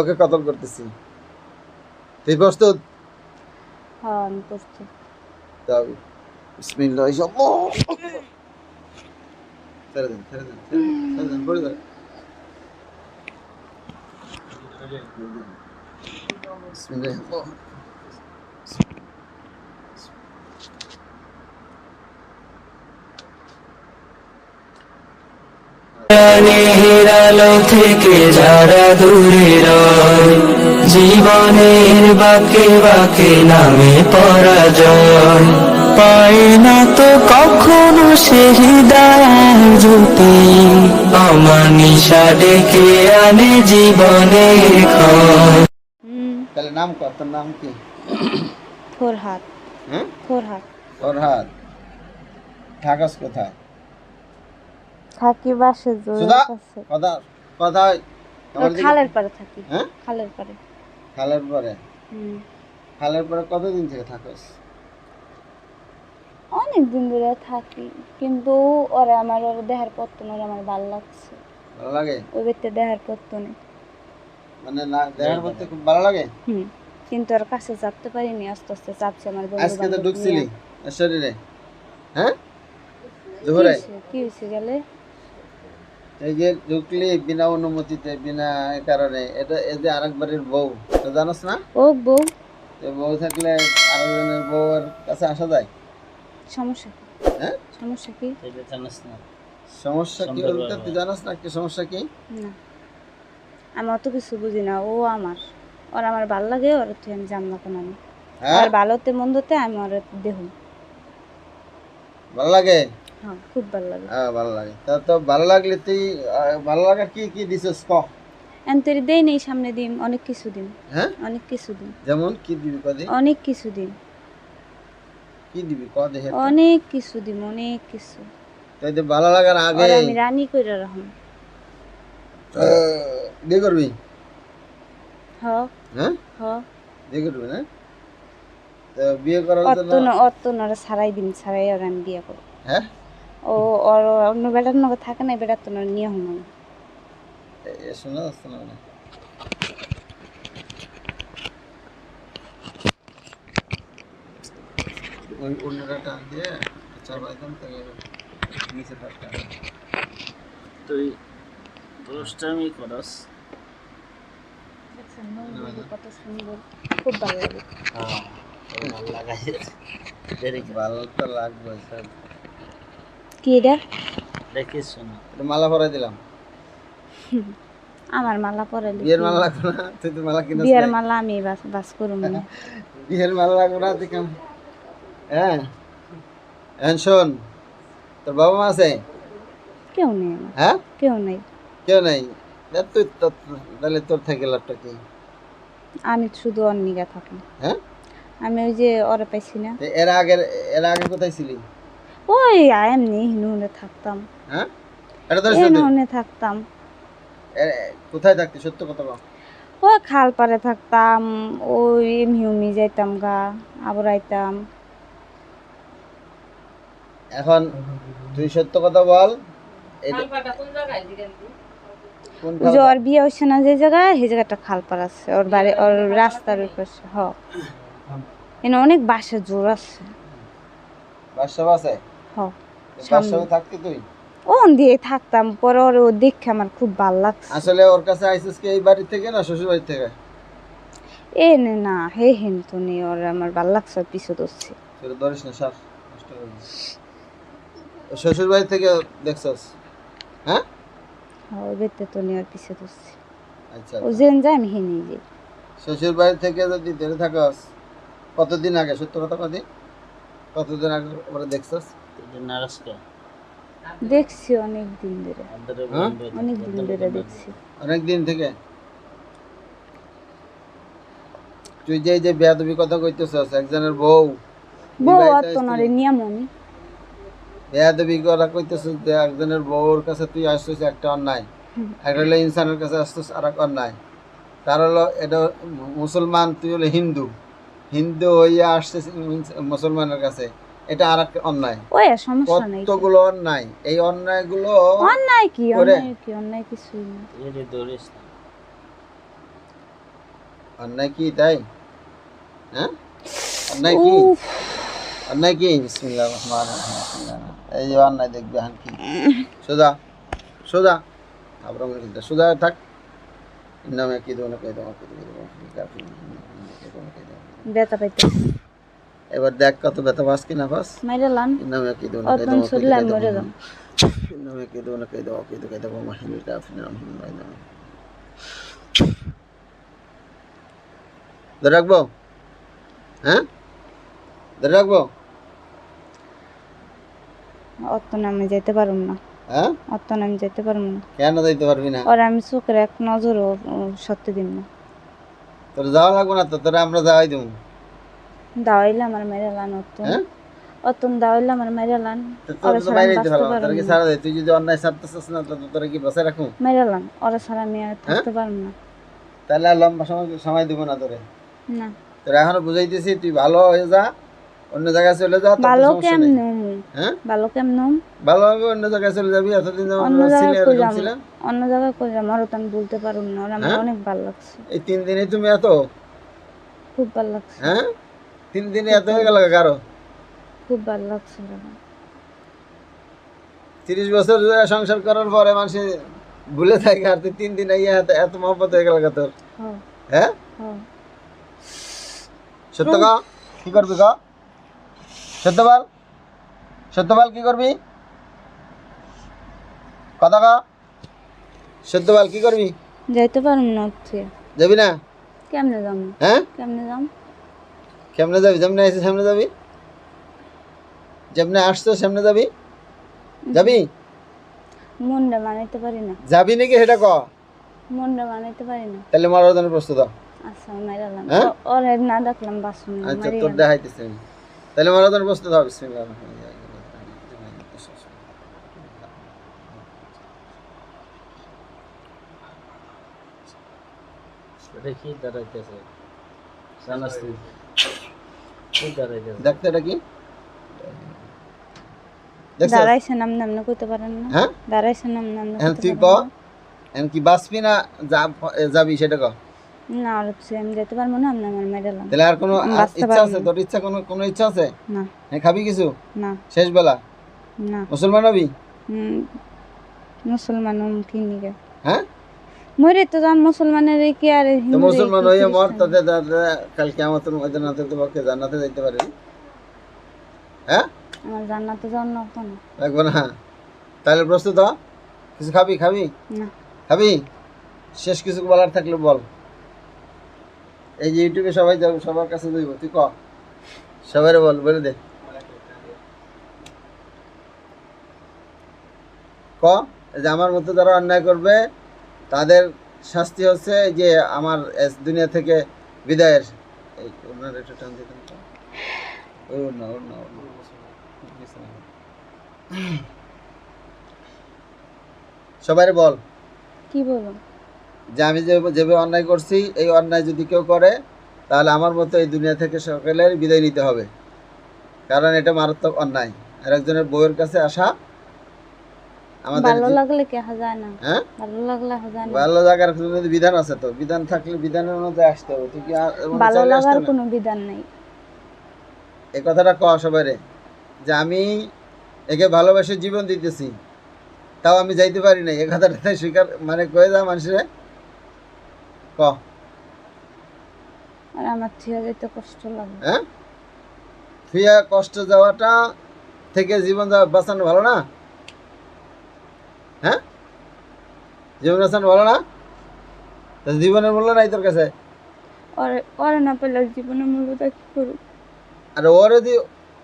ওকে কতল করতেছি? তুই প্রস্তুত? হ্যাঁ আমি প্রস্তুত। তবে বিসমিল্লাহ আল্লাহ। ছেড়ে দেন ছেড়ে দেন ছেড়ে দেন, ছেড়ে দেন বিসমিল্লাহ আল্লাহ। আলো থেকে যারা দূরে রয় জীবনের বাকে বাকে নামে পরাজয়। পায় না তো কখনো সে হৃদয় জ্যোতি অমানিসা ডেকে আনে জীবনের তাহলে নাম কত নাম কি? ফোরহাত হ্যাঁ? ফোরহাত ফরহাদ। থাকাস কোথায়? থাকি বাসে কথা দিকে- খালের পারে থাকি। হ্যাঁ? খালের পারে খালের পরে হুম। খালের পরে কতদিন থেকে থাকস? অনেক দিন ধরে থাকি কিন্তু ওরা আমার ওরা দেহার পত্তন ওরা আমার ভালো লাগছে। ভালো লাগে? ওই ব্যক্তি দেহার পত্তনে। মানে না দেখার করতে খুব ভালো লাগে? হুম কিন্তু ওর কাছে চাপতে পারিনি আস্তে আস্তে চাপছে আমার বন্ধু আজকে তো ঢুকছিলি শরীরে। হ্যাঁ? দুপুরে কি হয়েছে গেলে? এই যে ঢুকলি বিনা অনুমতিতে বিনা কারণে এটা এই যে আরেকবারের বউ তো জানোস না? ও বউ। তো বউ থাকলে আরেকজনের বউয়ের কাছে আসা যায়? সমস্যা কি? হ্যাঁ? সমস্যা কি? সমস্যা কি বলতে তুই জানোস না কি সমস্যা কি? না। আমি অত কিছু বুঝি না ও আমার। ওর আমার ভালো লাগে ওর তুই আমি জান না কেন আমি। হ্যাঁ? আর ভালোতে মন্দতে আমি ওর দেহ। ভালো লাগে? হ্যাঁ খুব ভালো লাগে। হ্যাঁ ভালো লাগে। তা তো ভালো লাগলে তুই ভালো লাগার কি কি দিছিস ক? এন দেই নেই সামনে দিন অনেক কিছু দিন হ্যাঁ? অনেক কিছু দিন যেমন কি দিবি কদি অনেক কিছু দিন কি দিবি ক দেখে অনেক কিছু দিন অনেক কিছু। তো ভালো লাগার আগে আমি রানী কইরা রাখুন। বিয়ে করবি? হ্যাঁ? হ। বিয়ে করবি না? তো বিয়ে করার অত জন্য ন অত নরে ছাড়াই দিন ছাড়াই আর আমি বিয়ে করব। হ্যাঁ? ও ওর অন্য বেটার নগে থাকে না বেটার তো নিয়ে শোনা যাচ্ছে না ওই অন্যটা টান দিয়ে চাপাইতাম তাহলে নিচে তুই দুষ্টামি করস। কত সুন্দর খুব ভালো লাগে। হ্যাঁ ভালো লাগাই। ভালো তো লাগবে স্যার কি এটা? দেখিস শোনা এটা মালা পরাই দিলাম। আমার মালা পরে বিয়ের মালা লাগবে না? তুই তো মালা কিনস বিয়ের মালা আমি বাস বাস করুম না। বিয়ের মালা লাগবে না তুই কেমন হ্যাঁ। এখন শোন তোর বাবা মা আছে? কেউ নেই আমার। হ্যাঁ? কেউ নেই। কেউ নাই? এ তুই তো- তাহলে তোর থেকে লাভটা কি? আমি শুধু অন্নিকা থাকি। হ্যাঁ? আমি ওই যে ওরা পাইছি না। এর আগে এর আগে কোথায় ছিলি? ওই এমনি হিনুনে থাকতাম। হ্যাঁ? এটা হিনুনে থাকতাম। কোথায় থাকতি? সত্য কথা বল। ওই খাল পাড়ে থাকতাম ওই মিউমি যাইতাম গা আবার আইতাম। এখন তুই সত্য কথা বল ওর বিয়ে হচ্ছে না যে জায়গায় সেই জায়গাটা খাল পাড় আছে। ওর বাড়ি ওর রাস্তার পাশে হ। এখানে অনেক বাসা জোর আছে। বাসা আছে? হ বাসা থাকতি তুই? ও দিয়ে থাকতাম পরে ওর দেখে আমার খুব ভালো লাগছে। আসলে ওর কাছে আইসিস কি এই বাড়ি থেকে না শ্বশুর বাড়ি থেকে? এ নে না হে হেন তো নেই ওর আমার ভালো লাগছে পিছু ধরছে। সেটা ধরিস না সার শ্বশুর বাড়ি থেকে দেখছস? হ্যাঁ? হ্যাঁ, ওই বেতে তো ওর পিছু আচ্ছা ও যেন যায় আমি হেনে যাই। শ্বশুর বাড়ি থেকে যদি ধরে থাকস কতদিন আগে সত্য কথা কদি কতদিন আগে ওরা দেখছস? দেখছি অনেক দিন ধরে। হ্যাঁ? অনেক দিন ধরে দেখছি। অনেক দিন থেকে? তুই যে যে বেয়াদবি কথা কইতেছস একজনের বউ বউ। নরে নিয়ম আমি। বেয়াদবি করা কইতেছস যে একজনের বউর কাছে তুই আসছিস একটা অন্যায়। একটা হলো ইনসানের কাছে আসছিস আর এক অন্যায়। তার হলো এটা মুসলমান তুই হলো হিন্দু। হিন্দু হইয়া আসছিস মুসলমানের কাছে। এটা আর অন্যায়। ওই সমস্যা নেই। কতগুলো অন্যায়? এই অন্যায়গুলো অন্যায় কি? অন্যায় কি? অন্যায় কিছুই না। তুই ধরিস না। অন্যায় কি তাই? হ্যাঁ? অন্যায় কি? অন্যায় কি? বিসমিল্লাহ রহমান এই যে অন্যায় দেখবে হান কি? সোজা সোজা। কিন্তু সোজা থাক নামে কি দেবো না কে দেবো কে দেবো ব্যথা পাইতে এবার দেখ কত ব্যথা পাস কি না পাস। মাইরা লান। নামে কি দেবো না কে আমি মরে যাম নামে কি দেবো না কে দেবো কে দেবো কে দেবো মাহিনী কাফিন রহমান রহিম ধরে রাখব? হ্যাঁ? ধরে রাখব? অতন আমি যেতে পারুম না। হ্যাঁ? অতন আমি যেতে পারুম না। কেন যাইতে পারবি না? আর আমি চোখের এক নজরও সত্যি দিম না। তোর যাওয়া লাগবো না তো তোরা আমরা যাওয়াই দেবো দাওয়াইলে আমার মেরে লান অতন। হ্যাঁ? অতন বাঁচতে পারব কি দে তুই যদি অন্যায় ছাড়তেছিস না তো তোরা কি বসে লান। ওরা আমি আর থাকতে পারব না। তাহলে লম্বা সময় সময় দিব না তোরে। না। তোরা এখনও বুঝাইতেছি তুই ভালো হয়ে যা অন্য জায়গায় চলে যা ভালো কেমন হ্যাঁ? ভালো কেমন ভালো হবে অন্য জায়গায় চলে যাবি এতদিন অন্য জায়গায় কই এরকম অন্য জায়গায় তো আমি বলতে পারব না। আমার হ্যাঁ? অনেক ভালো লাগছে। এই তিন দিনে তুমি এত? খুব ভালো লাগছে। হ্যাঁ? তিন দিনে এত হয়ে গেল কারও? খুব ভালো লাগছে বাবা। তিরিশ বছর ধরে সংসার করার পরে মানুষ ভুলে থাকে আর তুই তিন দিনে ইয়ে এত মহব্বত হয়ে গেল তোর। হ্যাঁ। হ্যাঁ? হ্যাঁ। সত্য ক? কি করবি ক? সত্য বল সত্য বল কি করবি? কথা ক। সত্য বল কি করবি? যাইতে পারব না যাবি না? কেমনে যাম হ্যাঁ? কেমনে যাম কেমনে যাবি যেমনে আসছিস সামনে যাবি। যেমনে আসছো সামনে যাবি। যাবি? মনটা মানাইতে পারি না। যাবি নাকি সেটা ক? মনটা মানাইতে পারি না। তাহলে মরার জন্য প্রস্তুত। আচ্ছা হ্যাঁ? না ডাকলাম বাসন আচ্ছা তোর দেখাইতেছি তাহলে মরার জন্য প্রস্তুত হবে বিসমিল্লাহির রহমানির রহিম। এটা কি দাঁড়াইতেছে। জানাসি দাঁড়াইতেছে দেখতে এটা কি দেখছ নাম নাম না পারেন না হ্যাঁ দাঁড়াইছে নাম নাম না তুই ক পারেন কি বাঁচবি না যাবি সেটা ক না? আর আমি যেতে পারব না আমি আমার মাইরালাম তাহলে আর কোনো আমি আর বাঁচতে ইচ্ছা আছে তোর ইচ্ছা কোনো কোনো ইচ্ছা আছে না হ্যাঁ খাবি কিছু না শেষ বেলা না মুসলমান হবি হুম, মুসলমান হ্যাঁ মরে তো যাম মুসলমানের কি আর মুসলমান কি হয়ে মর খ্রিস্টান? তাতে তাতে কালকে ময়দানাতে তো পক্ষে জান্নাতে যাইতে পারবি হ্যাঁ? আমার জান্নাতে যাওয়ার না তো না। লাগবে না। তাহলে প্রস্তুত কিছু খাবি খাবি? না। খাবি? শেষ কিছু বলার থাকলে বল। এই যে ইউটিউবে সবাই যাবে সবার কাছে যাইব তুই ক? সবাই বল বলে দে। ক? যে আমার মতো যারা অন্যায় করবে তাদের শাস্তি হচ্ছে যে আমার দুনিয়া থেকে বিদায়ের এই ওনার একটু টান দিতেন তো। ওই ওর না ওর না। সবাই বল। কি বলব যে আমি যেভাবে অন্যায় করছি এই অন্যায় যদি কেউ করে তাহলে আমার মতো এই দুনিয়া থেকে সকলের বিদায় নিতে হবে। কারণ এটা মারাত্মক অন্যায়। আর একজনের বউয়ের কাছে আসা আমাদের ভালো লাগলে কে যায় না? হ্যাঁ? ভালো লাগলে যায় না। ভালো লাগার জন্য বিধান আছে তো। বিধান থাকলে বিধানের অনুযায়ী আসতে হবে। তুই কি ভালো লাগার কোনো বিধান নাই। এই কথাটা ক সবাই যে আমি একে ভালোবেসে জীবন দিতেছি তাও আমি যাইতে পারি না এই কথাটা তাই স্বীকার মানে কয়ে যা মানুষের। ক? আর আমার থিয়া যেতে কষ্ট লাগে। হ্যাঁ? কষ্ট যাওয়াটা থেকে জীবন যাওয়া বাঁচানো ভালো না? হ্যাঁ? জীবন বাঁচানো ভালো না। জীবনের মূল্য নাই তোর কাছে? ওরে না পেলে জীবনের মূল্যটা কি করব? আর ওরে দি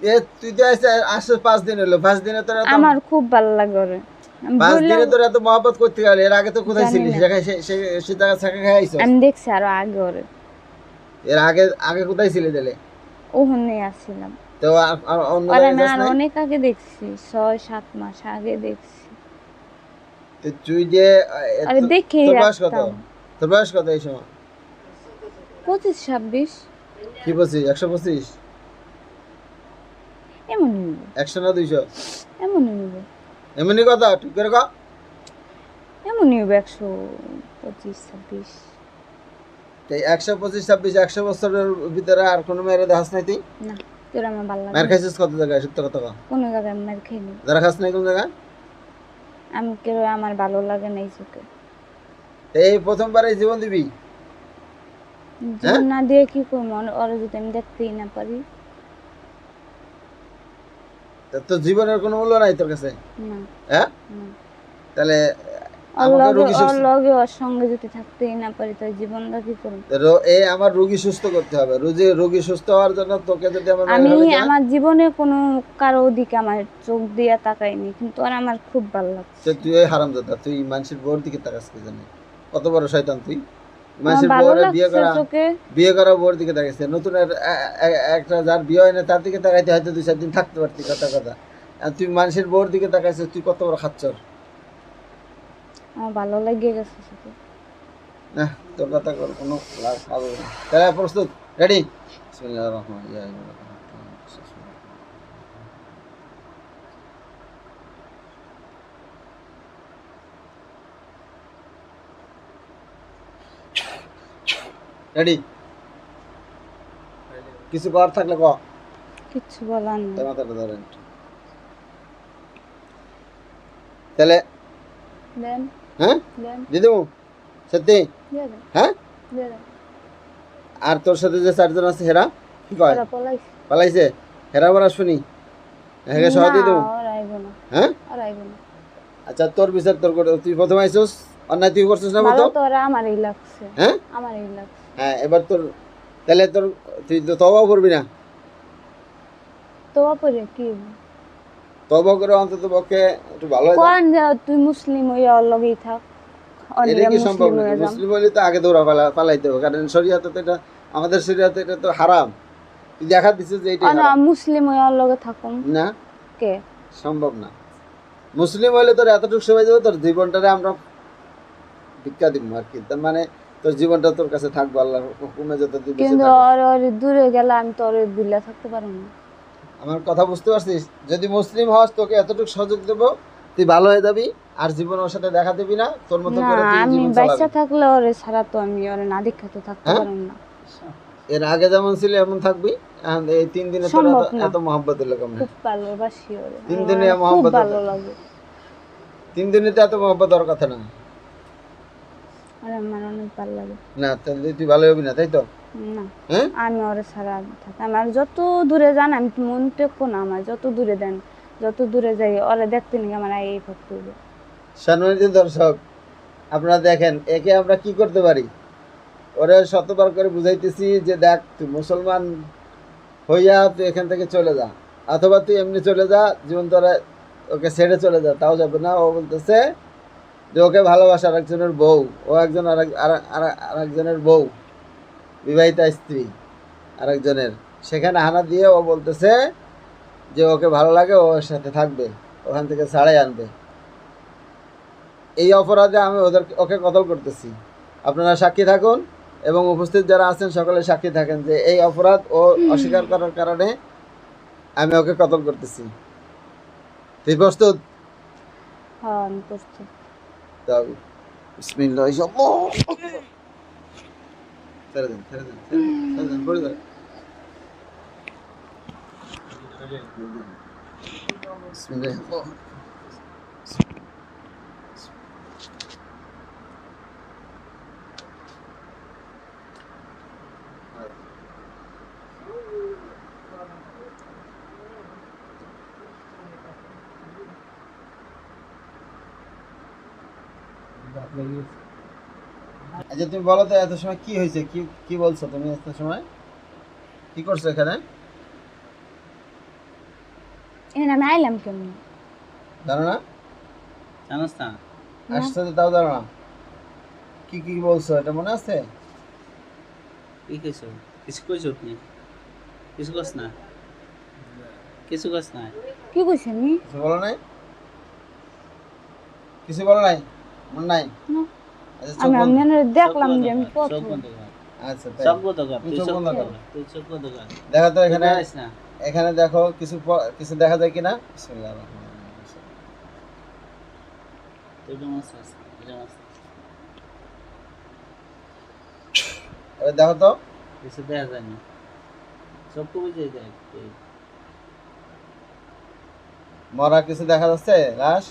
এ তুই তো আসছে পাঁচ দিন হলো। পাঁচ দিনে তোর আমার খুব ভালো লাগে ওরে। পাঁচ দিনে তোর এত মহব্বত করতে গেলে এর আগে তো কোথায় জানি ছিলি না। সেখানে সে সে সে জায়গা ছাকা খাই আমি দেখছি আরও আগে ওরে। এর আগে আগে কোথায় ছিলি তাহলে? ওখানে আসছিলাম তো আর- অন্য জায়গায়? অনেক আগে দেখছি ছয় সাত মাস আগে দেখছি। তো তুই যে আরে দেখেই তোর বয়স কত? তোর বয়স কত এই সময়? পঁচিশ ছাব্বিশ। কি পঁচিশ? একশো পঁচিশ? এমনই নিবে। একশো না দুইশো? এমনই নিবে। কথা ঠিক করে কা। এমনই নিবে একশো পঁচিশ ছাব্বিশ। একশো পঁচিশ ছাব্বিশ একশো বছরের ভিতরে আর কোনো মেয়ের দেখাস নাই তুই? না তোর আমার ভালো মায়ের লাগে খাইছিস কত জায়গায়? সত্য কথা। কোনো জায়গায় মার খাইনি। যারা খাস নাই কোন জায়গায়? আমি কেউ আমার ভালো লাগে না এই চোখে। এই প্রথমবারে জীবন দিবি? জীবন না দিয়ে কি করব? ওরা যদি আমি দেখতেই না পারি। তো জীবনের কোনো মূল্য নাই তোর কাছে? না। হ্যাঁ? তাহলে লগে ওর সুস্থ লগে ওর সঙ্গে যদি থাকতেই না পারি তো জীবনটা কি করব? এ আমার রোগী সুস্থ করতে হবে। রোগী রোগী সুস্থ হওয়ার জন্য তোকে যদি আমার আমি মায়ের বাড়ি যাই, আমার জীবনে কোনো কারও দিকে আমার চোখ দিয়ে তাকাইনি কিন্তু ওর আমার খুব ভালো লাগছে। তুই ওই হারামজাদা তুই মানুষের বউর দিকে তাকাস কি জানি? কত বড় শয়তান তুই? মানুষের বিয়ে করা বিয়ে করা বউর দিকে তাকাইছে নতুন একটা যার বিয়ে হয় না তার দিকে তাকাইতে হয়তো দুই চার দিন থাকতে পারতি কথা কথা। আর তুই মানুষের বউর দিকে তাকাইছিস তুই কত বড় খাচ্ছর? আমার ভালো লাগিয়ে গেছে চোখে না তোর কথা কর কোনো লাভ হবে না। তাহলে প্রস্তুত রেডি বিসমিল্লাহির রহমানির রহিম। রেডি কিছু কর থাকলে ক। কিচ্ছু বলার নেই। তার মাথাটা ধরেন একটু। তাহলে দেন। হ্যাঁ? দেন দিদু সত্যি? হ্যাঁ? আর তোর সাথে যে চারজন আছে হেরা? কি কয়? পালাইছে। হেরা বড় শুনি। হ্যাঁ সহ দিয়ে দেবো। হ্যাঁ? আচ্ছা তোর বিচার তোর করে তুই প্রথম আইসোস? অন্যায় তুই করছিস না মতো তো আমারই লাগছে। হ্যাঁ? আমারই লাগছে। হ্যাঁ এবার তোর তাহলে তোর তুই তো তবাও করবি না? তো পরে কি? তবা করে অন্তত পক্ষে একটু ভালো। কোন তুই মুসলিম হইয়া লগেই থাক। এটা কি সম্ভব মুসলিম না মুসলিম হলে তো আগে দৌড়া পালা পালাইতে হবে কারণ শরিয়াতে তো এটা আমাদের শরিয়াতে এটা তো হারাম। তুই দেখা দিছিস যে এটা অনা মুসলিম হইয়া ওর লগে থাকুম। না? কে? সম্ভব না। মুসলিম হলে তোর এতটুকু সময় যাবে তোর জীবনটারে আমরা ভিক্ষা দিব আর কি। তার মানে তোর জীবনটা তোর কাছে থাকবে আল্লাহ হুকুমে যত কিন্তু ওর দূরে গেলে আমি তো ওর বিল্লা থাকতে পারব না। আমার কথা বুঝতে পারছিস? যদি মুসলিম হস তোকে এতটুকু সুযোগ দেবো। তুই ভালো হয়ে যাবি আর জীবন ওর সাথে দেখা দিবি না। তোর মতো করে আমি বাচ্চা থাকলে ওরে ছাড়া তো আমি ওরে না দেখা তো থাকতে হ্যাঁ? না। এর আগে যেমন ছিল এমন থাকবি। এই তিন দিনে তোর এত- না। এত মহব্বত এলো কেমন খুব ভালোবাসি ওরে। তিন দিনে মহব্বত ভালো লাগে। তিন দিনে তো এত মহব্বত হওয়ার কথা না। আর আমার অনেক ভালো লাগে। না তাহলে তুই ভালো হবি না তাই তো? হ্যাঁ আমি ওরে ছাড়া থাকি আমার যত দূরে যান আমি মন টেকো না আমার যত দূরে দেন যত দূরে যাই ওরে দেখতে নাকি আমার এই ভক্ত হইবে। সম্মানিত দর্শক আপনারা দেখেন একে আমরা কি করতে পারি? ওরে শতবার করে বুঝাইতেছি যে দেখ তুই মুসলমান হইয়া তুই এখান থেকে চলে যা অথবা তুই এমনি চলে যা জীবন তোরা ওকে ছেড়ে চলে যা তাও যাবে না। ও বলতেছে যে ওকে ভালোবাসা আরেকজনের বউ ও একজন আরেক- আরেকজনের বউ। বিবাহিতা স্ত্রী আরেকজনের। সেখানে হানা দিয়ে ও বলতেছে যে ওকে ভালো লাগে ওর সাথে থাকবে ওখান থেকে ছাড়াই আনবে। এই অপরাধে আমি ওদের ওকে কতল করতেছি। আপনারা সাক্ষী থাকুন এবং উপস্থিত যারা আছেন সকলে সাক্ষী থাকেন যে এই অপরাধ ও অস্বীকার করার কারণে আমি ওকে কতল করতেছি। তুই প্রস্তুত? হ্যাঁ আমি প্রস্তুত। তো বিসমিল্লাহ ছেড়ে দেন ছেড়ে দেন ছেড়ে দেন, ছেড়ে দেন পড়ে যান বিসমিল্লাহ আল্লাহ আচ্ছা তুমি বলো তো এত সময় কি হয়েছে? কি কি বলছো তুমি এত সময়? কি করছ এখানে? এখানে আমি আইলাম কেমন? জানো না? জানোস না। আসছে তো তাও জানো না। কি কি বলছো এটা মনে আছে? কি কইছো? কিছু কইছো তুমি? কিছু কস না? কিছু কস না? কি কইছেন নি? কিছু বলো নাই? কিছু বলো নাই? মনে নাই? না। আমি দেখলাম যে আমি আচ্ছা দেখো তো এখানে এখানে দেখো কিছু কিছু দেখা যায় কিনা? বিসমিল্লাহির রহমানির রহিম। দেখো তো। কিছু দেখা যায় না। সব তো যায় মরা কিছু দেখা যাচ্ছে? লাশ?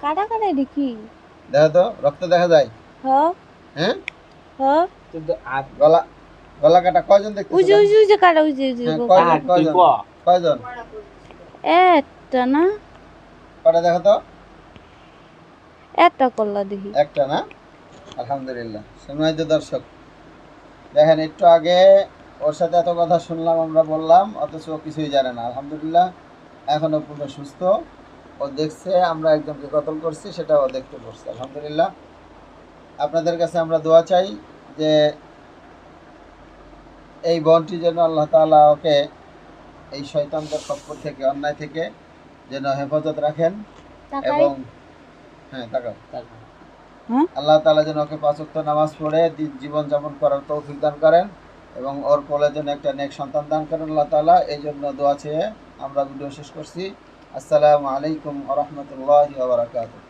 কাটা কাটা দেখি? দেখো তো রক্ত দেখা যায়? হ হ্যাঁ? হ কিন্তু আর গলা গলা কাটা কয়জন দেখতে উজে উজে উজে কাটা উজে উজে কয়জন কয়জন? একটা না? কটা দেখো তো? একটা করলা দেখি। একটা না? আলহামদুলিল্লাহ। সম্মানিত দর্শক দেখেন একটু আগে ওর সাথে এত কথা শুনলাম আমরা বললাম অথচ ও কিছুই জানে না। আলহামদুলিল্লাহ এখনও পুরো সুস্থ। ও দেখছে আমরা একজনকে কতল করছি সেটা ও দেখতে পারছে আলহামদুলিল্লাহ আপনাদের কাছে আমরা দোয়া চাই যে এই বনটি যেন আল্লাহ তাআলা ওকে এই শয়তানদের খপ্পর থেকে অন্যায় থেকে যেন হেফাজত রাখেন এবং হ্যাঁ তাকাও। আল্লাহ তালা যেন ওকে পাঁচক্ত নামাজ পড়ে জীবন যাপন করার তৌফিক দান করেন এবং ওর কোলে যেন একটা নেক সন্তান দান করেন আল্লাহ তালা এই জন্য দোয়া চেয়ে আমরা ভিডিও শেষ করছি। আসসালামু আলাইকুম আ রহমতুল্লাহ বারাকাতুহ।